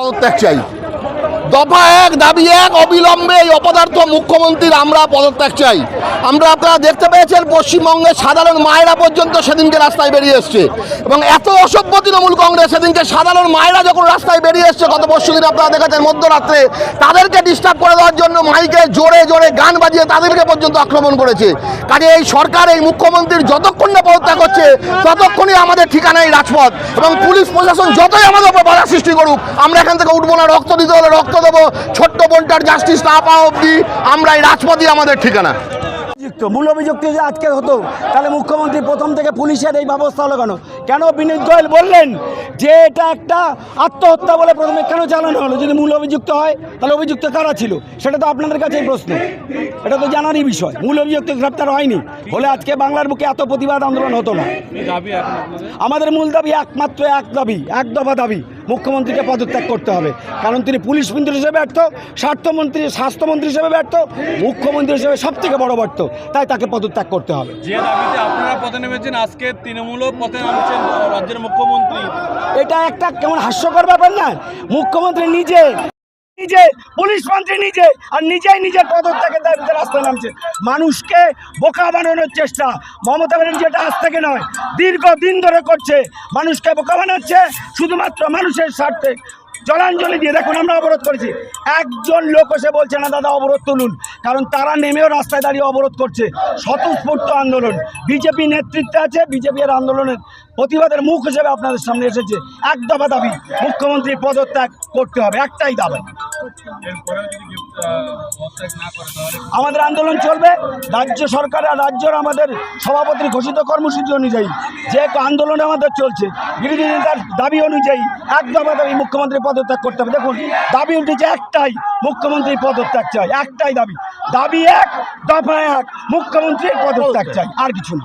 পদত্যাগ চাই। দফা এক, দাবি এক, অবিলম্বে এই অপদার্থ মুখ্যমন্ত্রীর আমরা পদত্যাগ চাই। আমরা আপনারা দেখতে পেয়েছেন, পশ্চিমবঙ্গের সাধারণ মায়েরা পর্যন্ত সেদিনকে রাস্তায় বেরিয়ে এসছে। এবং এত অসভ্য তৃণমূল কংগ্রেস সেদিনকে সাধারণ মায়েরা যখন রাস্তায় বেরিয়ে এসছে, গত পরশু দিন আপনারা দেখেছেন, মধ্যরাত্রে তাদেরকে ডিস্টার্ব করে দেওয়ার জন্য মাইকে জোরে জোরে গান বাজিয়ে তাদেরকে পর্যন্ত আক্রমণ করেছে। কাজে এই সরকার, এই মুখ্যমন্ত্রীর যতক্ষণ না পদত্যাগ করছে ততক্ষণই আমাদের ঠিকানা এই রাজপথ। এবং পুলিশ প্রশাসন যতই আমাদের উপর বাধা সৃষ্টি করুক, আমরা এখান থেকে উঠবো না, রক্ত দিতে হলে রক্ত দেবো। ছোট্ট বোনটার জাস্টিস না পাওয়া অবধি আমরা এই রাজপথই আমাদের ঠিকানা। মূল অভিযুক্ত যে আজকে হতো, তাহলে মুখ্যমন্ত্রী প্রথম থেকে পুলিশের এই ব্যবস্থা হলো কেন? কেন বিনীত গোয়েল বললেন যে এটা একটা আত্মহত্যা বলে প্রথমে কেন চালানো হলো? যদি মূল অভিযুক্ত হয়, তাহলে অভিযুক্ত কারা ছিল? সেটা তো আপনাদের কাছেই প্রশ্ন। এটা তো জানারই বিষয়। মূল অভিযুক্ত গ্রেপ্তার হয়নি। হলে আজকে বাংলার বুকে এত প্রতিবাদ আন্দোলন হতো না। আমাদের মূল দাবি একমাত্র এক দাবি, এক দফা দাবি, মুখ্যমন্ত্রীকে পদত্যাগ করতে হবে। কারণ তিনি পুলিশ মন্ত্রী হিসেবে ব্যর্থ, স্বাস্থ্যমন্ত্রী স্বাস্থ্যমন্ত্রী হিসেবে ব্যর্থ, মুখ্যমন্ত্রী হিসেবে সব থেকে বড় ব্যর্থ। তাই তাকে পদত্যাগ করতে হবে। যে দাবিতে আপনারা পথে নেমেছেন আজকে তৃণমূলও পথে নামছেন রাজ্যের মুখ্যমন্ত্রী। এটা একটা কেমন হাস্যকর ব্যাপার না? মুখ্যমন্ত্রী নিজে নিজে, পুলিশ মন্ত্রী নিজে, আর নিজেই নিজের পদত্যাগের দাবিতে রাস্তায় নামছে মানুষকে বোকা বানানোর চেষ্টা। মমতা ব্যানার্জি এটা আজ থেকে নয়, দীর্ঘদিন ধরে করছে। মানুষকে বোকা বানাচ্ছে শুধুমাত্র মানুষের স্বার্থে। জলাঞ্জলি দিয়ে দেখুন, আমরা অবরোধ করেছি। একজন লোক এসে বলছে, না দাদা, অবরোধ তুলুন। কারণ তারা নেমেও রাস্তায় দাঁড়িয়ে অবরোধ করছে। স্বতঃস্ফূর্ত আন্দোলন। বিজেপি নেতৃত্বে আছে, বিজেপি এর আন্দোলনের প্রতিবাদের মুখ হিসেবে আপনাদের সামনে এসেছে। এক দফা দাবি মুখ্যমন্ত্রী পদত্যাগ করতে হবে, একটাই দাবি। আমাদের আন্দোলন চলবে। রাজ্য সরকার আর রাজ্যের আমাদের সভাপতির ঘোষিত কর্মসূচি অনুযায়ী, যে আন্দোলন আমাদের চলছে, বিরোধী নেতার দাবি অনুযায়ী, একদম আমাদের মুখ্যমন্ত্রী পদত্যাগ করতে হবে। দেখুন, দাবি উঠেছে একটাই, মুখ্যমন্ত্রী পদত্যাগ চাই, একটাই দাবি। দাবি এক, দফা এক, মুখ্যমন্ত্রীর পদত্যাগ চাই, আর কিছু না।